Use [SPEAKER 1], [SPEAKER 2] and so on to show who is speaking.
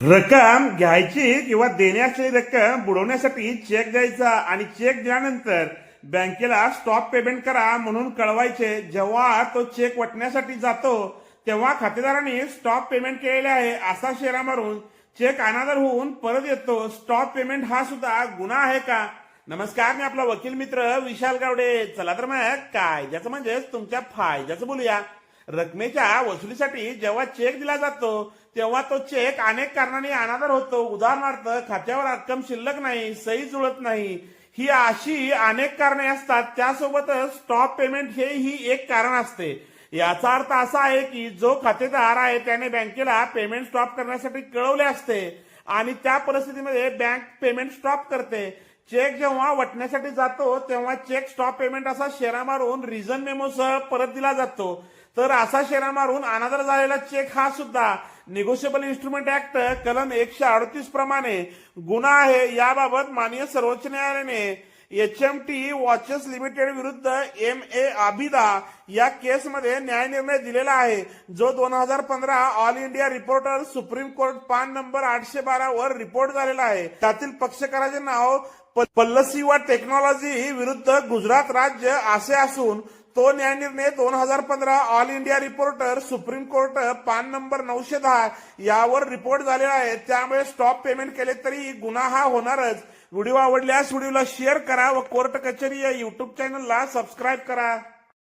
[SPEAKER 1] रक्कम घ्यायची किंवा देण्याची रक्कम बुडवण्यासाठी चेक द्यायचा आणि चेक दिल्यानंतर बँकेला स्टॉप पेमेंट करा म्हणून कळवायचे. जेव्हा तो चेक वटण्यासाठी जातो तेव्हा खातेदाराने स्टॉप पेमेंट केलेले आहे असा शेरा मारून चेक अनादर होऊन परत येतो. स्टॉप पेमेंट हा सुद्धा गुन्हा आहे का? नमस्कार मी आपला वकील मित्र विशाल गावडे. चला तर मग कायद्याचं म्हणजेच तुमच्या फायद्याचं बोलूया. रकमेच्या वसुलीसाठी जेव्हा चेक दिला जातो तेव्हा तो चेक अनेक कारणांनी अनादर होतो. उदाहरणार्थ खात्यावर रक्कम शिल्लक नाही सही जुळत नाही. ही अशी अनेक कारणे असतात. त्यासोबतच स्टॉप पेमेंट हे ही एक कारण असते. याचा अर्थ असा आहे की जो खातेदार आहे त्याने बँकेला पेमेंट स्टॉप करण्यासाठी कळवले असते आणि त्या परिस्थितीमध्ये बँक पेमेंट स्टॉप करते. चेक जेव्हा वटण्यासाठी जातो तेव्हा चेक स्टॉप पेमेंट असा शेरा मारून रिझन मेमोसह परत दिला जातो. तर असा शेरा मारून अनादर झालेला चेक हा सुद्धा निगोशिएबल इन्स्ट्रुमेंट ऍक्ट कलम एकशे अडतीस प्रमाणे गुन्हा आहे. याबाबत माननीय सर्वोच्च न्यायालयाने एचएमटी वॉचेस लिमिटेड विरुद्ध एम ए आबिदा या केसमध्ये न्याय निर्णय दिलेला आहे जो दोन हजार पंधरा All India Reporter Supreme Court पान नंबर आठशे बारा वर रिपोर्ट झालेला आहे. त्यातील पक्षकाराचे नाव पल्लसी व टेक्नॉलॉजी विरुद्ध गुजरात राज्य असे असून तो न्यायनिर्णय दोन हजार पंधरा All India Reporter Supreme Court पान नंबर नऊशे दहा यावर रिपोर्ट झालेला आहे. त्यामुळे स्टॉप पेमेंट केले तरी गुन्हा हा होणारच. व्हिडिओ आवडल्यास व्हिडिओला शेअर करा व कोर्ट कचेरी या युट्यूब चॅनलला सबस्क्राईब करा.